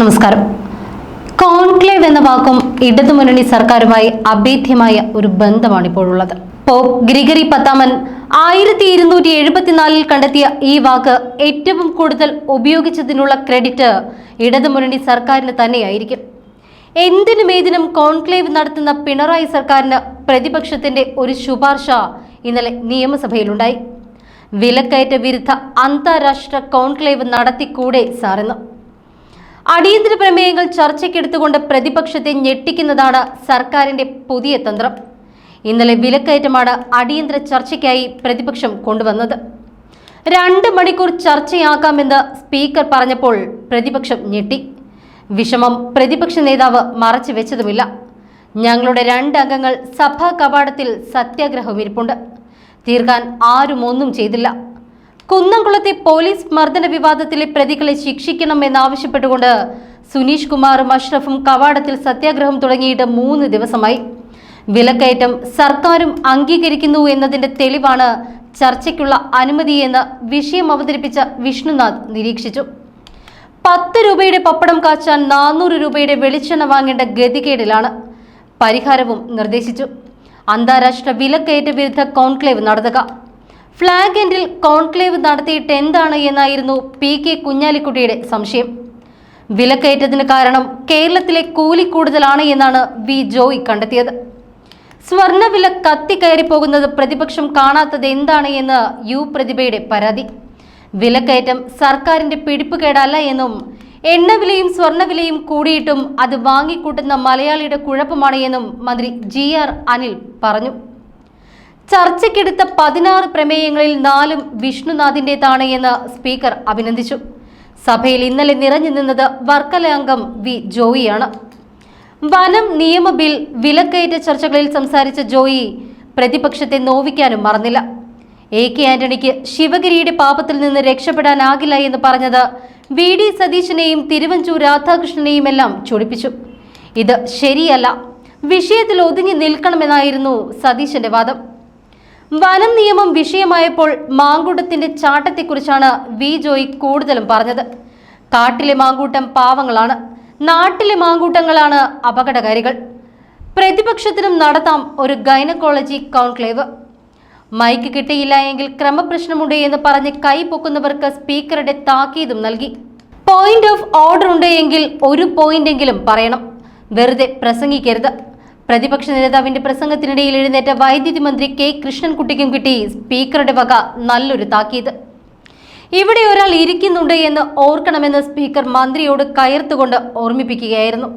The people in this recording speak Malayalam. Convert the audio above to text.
നമസ്കാരം. കോൺക്ലേവ് എന്ന വാക്കും ഇടതുമുന്നണി സർക്കാരുമായി അഭേദ്യമായ ഒരു ബന്ധമാണ് ഇപ്പോഴുള്ളത് പോപ്പ് ഗ്രിഗറി പത്താമൻ ആയിരത്തി ഇരുന്നൂറ്റി എഴുപത്തിനാലിൽ കണ്ടെത്തിയ ഈ വാക്ക് ഏറ്റവും കൂടുതൽ ഉപയോഗിച്ചതിനുള്ള ക്രെഡിറ്റ് ഇടതുമുന്നണി സർക്കാരിന് തന്നെയായിരിക്കും. എന്തിനും ഏതിനും കോൺക്ലേവ് നടത്തുന്ന പിണറായി സർക്കാരിന് പ്രതിപക്ഷത്തിന്റെ ഒരു ശുപാർശ ഇന്നലെ നിയമസഭയിലുണ്ടായി. വിലക്കയറ്റ വിരുദ്ധ അന്താരാഷ്ട്ര കോൺക്ലേവ് നടത്തിക്കൂടെ സാറെന്ന്. അടിയന്തര പ്രമേയങ്ങൾ ചർച്ചയ്ക്കെടുത്തുകൊണ്ട് പ്രതിപക്ഷത്തെ ഞെട്ടിക്കുന്നതാണ് സർക്കാരിന്റെ പുതിയ തന്ത്രം. ഇന്നലെ വിലക്കയറ്റമാണ് അടിയന്തര ചർച്ചയ്ക്കായി പ്രതിപക്ഷം കൊണ്ടുവന്നത്. രണ്ട് മണിക്കൂർ ചർച്ചയാക്കാമെന്ന് സ്പീക്കർ പറഞ്ഞപ്പോൾ പ്രതിപക്ഷം ഞെട്ടി. വിഷമം പ്രതിപക്ഷ നേതാവ് മറച്ചു വെച്ചതുമില്ല. ഞങ്ങളുടെ രണ്ട് അംഗങ്ങൾ സഭാ കവാടത്തിൽ സത്യാഗ്രഹം ഇരിപ്പുണ്ട്. തീർക്കാൻ ആരും ഒന്നും ചെയ്തില്ല. കുന്നംകുളത്തെ പോലീസ് മർദ്ദന വിവാദത്തിലെ പ്രതികളെ ശിക്ഷിക്കണമെന്നാവശ്യപ്പെട്ടുകൊണ്ട് സുനീഷ് കുമാറും അഷ്റഫും കവാടത്തിൽ സത്യാഗ്രഹം തുടങ്ങിയിട്ട് മൂന്ന് ദിവസമായി. വിലക്കയറ്റം സർക്കാരും അംഗീകരിക്കുന്നു എന്നതിന്റെ തെളിവാണ് ചർച്ചയ്ക്കുള്ള അനുമതിയെന്ന് വിഷയം അവതരിപ്പിച്ച വിഷ്ണുനാഥ് നിരീക്ഷിച്ചു. പത്ത് രൂപയുടെ പപ്പടം കാച്ചാൻ നാനൂറ് രൂപയുടെ വെളിച്ചെണ്ണ വാങ്ങേണ്ട ഗതികേടിലാണ്. പരിഹാരവും നിർദ്ദേശിച്ചു. അന്താരാഷ്ട്ര വിലക്കയറ്റ വിരുദ്ധ കോൺക്ലേവ് നടത്തുക. ഫ്ലാഗ് എൻഡിൽ കോൺക്ലേവ് നടത്തിയിട്ട് എന്താണ് എന്നായിരുന്നു പി കെ കുഞ്ഞാലിക്കുട്ടിയുടെ സംശയം. വിലക്കയറ്റത്തിന് കാരണം കേരളത്തിലെ കൂലി കൂടുതലാണ് എന്നാണ് വി ജോയ് കണ്ടെത്തിയത്. സ്വർണവില കത്തിക്കയറി പോകുന്നത് പ്രതിപക്ഷം കാണാത്തത് എന്താണ് എന്ന് യു പ്രതിഭയുടെ പരാതി. വിലക്കയറ്റം സർക്കാരിന്റെ പിടിപ്പുകേടല്ല എന്നും എണ്ണവിലയും സ്വർണവിലയും കൂടിയിട്ടും അത് വാങ്ങിക്കൂട്ടുന്ന മലയാളിയുടെ കുഴപ്പമാണ് എന്നും മന്ത്രി ജി ആർ അനിൽ പറഞ്ഞു. ചർച്ചയ്ക്കെടുത്ത പതിനാറ് പ്രമേയങ്ങളിൽ നാലും വിഷ്ണുനാഥിന്റെതാണ് എന്ന് സ്പീക്കർ അഭിനന്ദിച്ചു. സഭയിൽ ഇന്നലെ നിറഞ്ഞു നിന്നത് വർക്കല അംഗം വി ജോയിയാണ്. വനം നിയമ ബിൽ വിലക്കയറ്റ ചർച്ചകളിൽ സംസാരിച്ച ജോയി പ്രതിപക്ഷത്തെ നോവിക്കാനും മറന്നില്ല. എ കെ ആന്റണിക്ക് ശിവഗിരിയുടെ പാപത്തിൽ നിന്ന് രക്ഷപ്പെടാനാകില്ല എന്ന് പറഞ്ഞത് വി ഡി സതീശനെയും തിരുവഞ്ചൂർ രാധാകൃഷ്ണനെയും എല്ലാം ചൊടിപ്പിച്ചു. ഇത് ശരിയല്ല. വിഷയത്തിൽ ഒതുങ്ങി നിൽക്കണമെന്നായിരുന്നു സതീശന്റെ വാദം. വനം നിയമം വിഷയമായപ്പോൾ മാങ്കൂട്ടത്തിന്റെ ചാട്ടത്തെക്കുറിച്ചാണ് വി ജോയി കൂടുതലും പറഞ്ഞത്. കാട്ടിലെ മാങ്കൂട്ടം പാവങ്ങളാണ്. നാട്ടിലെ മാങ്കൂട്ടങ്ങളാണ് അപകടകാരികൾ. പ്രതിപക്ഷത്തിനും നടത്താം ഒരു ഗൈനക്കോളജി കോൺക്ലേവ്. മൈക്ക് കിട്ടിയില്ല എങ്കിൽ ക്രമപ്രശ്നമുണ്ട് എന്ന് പറഞ്ഞ് കൈ പൊക്കുന്നവർക്ക് സ്പീക്കറുടെ താക്കീതും നൽകി. പോയിന്റ് ഓഫ് ഓർഡർ ഉണ്ട് എങ്കിൽ ഒരു പോയിന്റ് എങ്കിലും പറയണം. വെറുതെ പ്രസംഗിക്കരുത്. പ്രതിപക്ഷ നേതാവിന്റെ പ്രസംഗത്തിനിടയിൽ എഴുന്നേറ്റ വൈദ്യുതി മന്ത്രി കെ കൃഷ്ണൻകുട്ടിക്കും കിട്ടി സ്പീക്കറുടെ വക നല്ലൊരു താക്കീത്. ഇവിടെ ഒരാൾ ഇരിക്കുന്നുണ്ട് എന്ന് ഓർക്കണമെന്ന് സ്പീക്കർ മന്ത്രിയോട് കയർത്തുകൊണ്ട് ഓർമ്മിപ്പിക്കുകയായിരുന്നു.